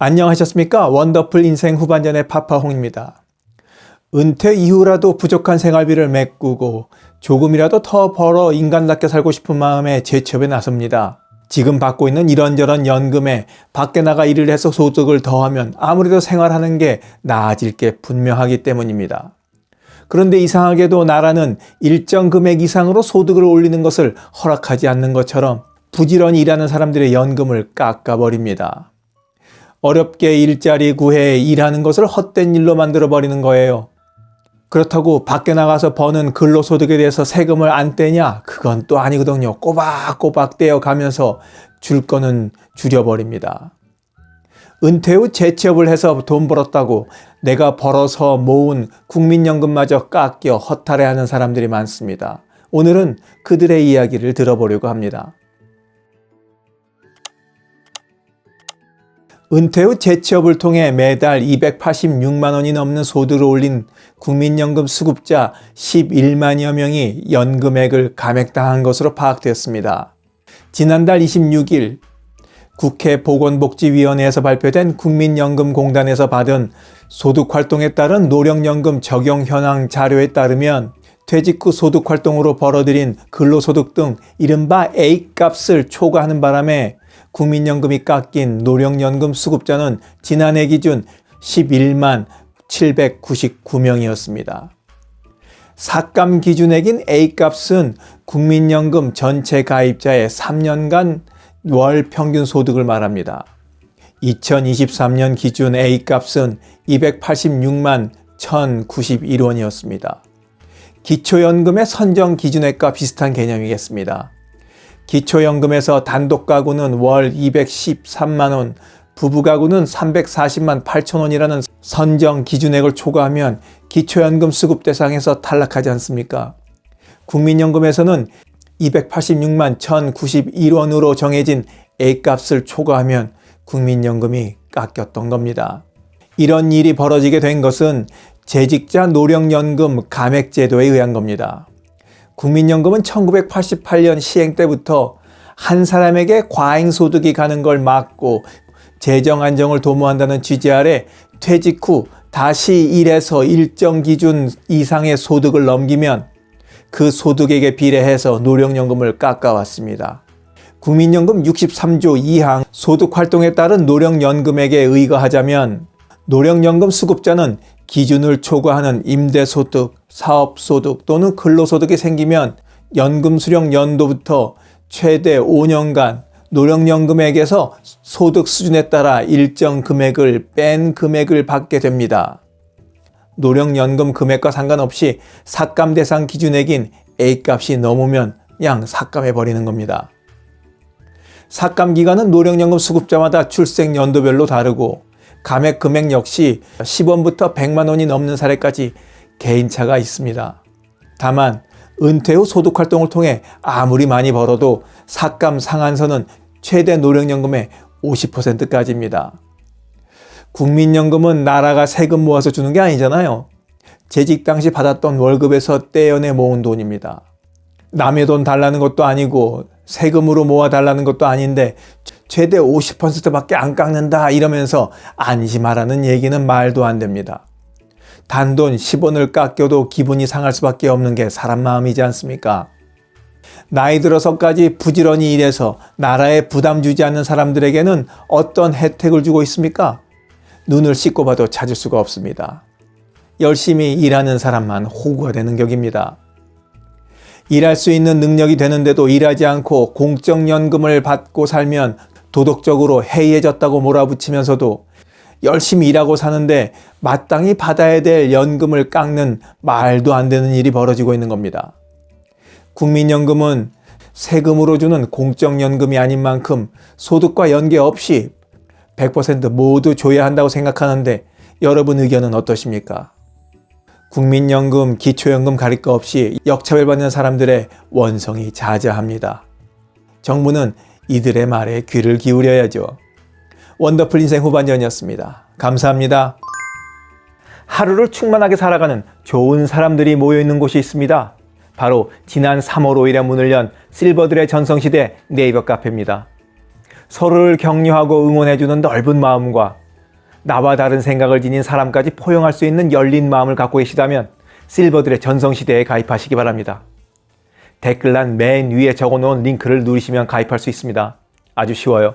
안녕하셨습니까? 원더풀 인생 후반전의 파파홍입니다. 은퇴 이후라도 부족한 생활비를 메꾸고 조금이라도 더 벌어 인간답게 살고 싶은 마음에 재취업에 나섭니다. 지금 받고 있는 이런저런 연금에 밖에 나가 일을 해서 소득을 더하면 아무래도 생활하는 게 나아질 게 분명하기 때문입니다. 그런데 이상하게도 나라는 일정 금액 이상으로 소득을 올리는 것을 허락하지 않는 것처럼 부지런히 일하는 사람들의 연금을 깎아버립니다. 어렵게 일자리 구해 일하는 것을 헛된 일로 만들어 버리는 거예요. 그렇다고 밖에 나가서 버는 근로소득에 대해서 세금을 안 떼냐? 그건 또 아니거든요. 꼬박꼬박 떼어 가면서 줄 거는 줄여버립니다. 은퇴 후 재취업을 해서 돈 벌었다고 내가 벌어서 모은 국민연금마저 깎여 허탈해하는 사람들이 많습니다. 오늘은 그들의 이야기를 들어보려고 합니다. 은퇴 후 재취업을 통해 매달 286만 원이 넘는 소득을 올린 국민연금 수급자 11만여 명이 연금액을 감액당한 것으로 파악되었습니다. 지난달 26일 국회 보건복지위원회에서 발표된 국민연금공단에서 받은 소득활동에 따른 노령연금 적용 현황 자료에 따르면 퇴직 후 소득활동으로 벌어들인 근로소득 등 이른바 A값을 초과하는 바람에 국민연금이 깎인 노령연금 수급자는 지난해 기준 11만 799명이었습니다. 삭감 기준액인 A값은 국민연금 전체 가입자의 3년간 월 평균 소득을 말합니다. 2023년 기준 A값은 286만 1091원이었습니다. 기초연금의 선정 기준액과 비슷한 개념이겠습니다. 기초연금에서 단독 가구는 월 213만원, 부부 가구는 340만 8천원이라는 선정 기준액을 초과하면 기초연금 수급 대상에서 탈락하지 않습니까? 국민연금에서는 286만 1091원으로 정해진 A값을 초과하면 국민연금이 깎였던 겁니다. 이런 일이 벌어지게 된 것은 재직자 노령연금 감액제도에 의한 겁니다. 국민연금은 1988년 시행 때부터 한 사람에게 과잉소득이 가는 걸 막고 재정 안정을 도모한다는 취지 아래 퇴직 후 다시 일해서 일정 기준 이상의 소득을 넘기면 그 소득액에 비례해서 노령연금을 깎아왔습니다. 국민연금 63조 2항 소득활동에 따른 노령연금액에 의거하자면 노령연금 수급자는 기준을 초과하는 임대소득, 사업소득 또는 근로소득이 생기면 연금 수령 연도부터 최대 5년간 노령연금액에서 소득 수준에 따라 일정 금액을 뺀 금액을 받게 됩니다. 노령연금 금액과 상관없이 삭감 대상 기준액인 A값이 넘으면 양 삭감해 버리는 겁니다. 삭감 기간은 노령연금 수급자마다 출생 연도별로 다르고 감액 금액 역시 10원부터 100만 원이 넘는 사례까지 개인차가 있습니다. 다만 은퇴 후 소득 활동을 통해 아무리 많이 벌어도 삭감 상한선은 최대 노령연금의 50%까지입니다. 국민연금은 나라가 세금 모아서 주는 게 아니잖아요. 재직 당시 받았던 월급에서 떼어내 모은 돈입니다. 남의 돈 달라는 것도 아니고 세금으로 모아 달라는 것도 아닌데 최대 50%밖에 안 깎는다 이러면서 안심하라는 얘기는 말도 안 됩니다. 단돈 10원을 깎여도 기분이 상할 수밖에 없는 게 사람 마음이지 않습니까? 나이 들어서까지 부지런히 일해서 나라에 부담 주지 않는 사람들에게는 어떤 혜택을 주고 있습니까? 눈을 씻고 봐도 찾을 수가 없습니다. 열심히 일하는 사람만 호구가 되는 격입니다. 일할 수 있는 능력이 되는데도 일하지 않고 공적연금을 받고 살면 도덕적으로 해이해졌다고 몰아붙이면서도 열심히 일하고 사는데 마땅히 받아야 될 연금을 깎는 말도 안 되는 일이 벌어지고 있는 겁니다. 국민연금은 세금으로 주는 공적연금이 아닌 만큼 소득과 연계 없이 100% 모두 줘야 한다고 생각하는데 여러분 의견은 어떠십니까? 국민연금, 기초연금 가릴 거 없이 역차별받는 사람들의 원성이 자자합니다. 정부는 이들의 말에 귀를 기울여야죠. 원더풀 인생 후반전이었습니다. 감사합니다. 하루를 충만하게 살아가는 좋은 사람들이 모여 있는 곳이 있습니다. 바로 지난 3월 5일에 문을 연 실버들의 전성시대 네이버 카페입니다. 서로를 격려하고 응원해주는 넓은 마음과 나와 다른 생각을 지닌 사람까지 포용할 수 있는 열린 마음을 갖고 계시다면 실버들의 전성시대에 가입하시기 바랍니다. 댓글란 맨 위에 적어놓은 링크를 누르시면 가입할 수 있습니다. 아주 쉬워요.